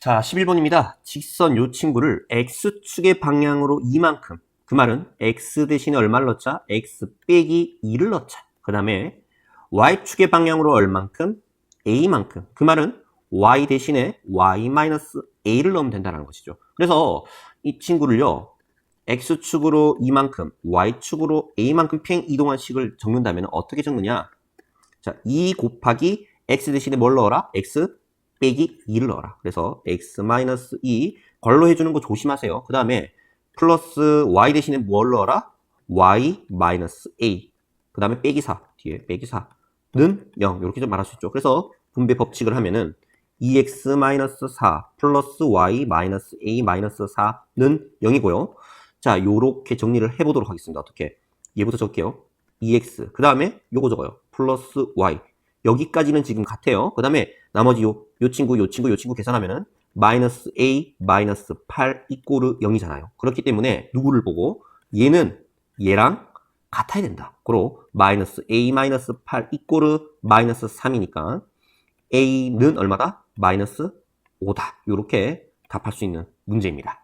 자, 11번입니다. 직선 요 친구를 x축의 방향으로 이만큼. 그 말은 x 대신에 얼마를 넣자? x 빼기 2를 넣자. 그 다음에 y축의 방향으로 얼만큼? a만큼. 그 말은 y 대신에 y-a를 넣으면 된다는 것이죠. 그래서 이 친구를요. x축으로 이만큼, y축으로 a만큼 평행 이동한 식을 적는다면 어떻게 적느냐? 자, 2 곱하기 x 대신에 뭘 넣어라? x 빼기 2를 넣어라. 그래서 x-2 걸로 해주는 거 조심하세요. 그 다음에 플러스 y 대신에 뭘 넣어라? y-a. 그 다음에 빼기 4. 뒤에 빼기 4는 0. 이렇게 좀 말할 수 있죠. 그래서 분배 법칙을 하면은 2x-4 플러스 y-a-4는 0이고요. 자, 요렇게 정리를 해보도록 하겠습니다. 어떻게? 얘부터 적게요. 2x. 그 다음에 요거 적어요. 플러스 y. 여기까지는 지금 같아요. 그 다음에 나머지 요, 요 친구, 요 친구, 요 친구 계산하면은 마이너스 a 마이너스 8 이꼬르 0이잖아요. 그렇기 때문에 누구를 보고 얘는 얘랑 같아야 된다. 그로 마이너스 a 마이너스 8 이꼬르 마이너스 3이니까 a는 얼마다? 마이너스 5다. 이렇게 답할 수 있는 문제입니다.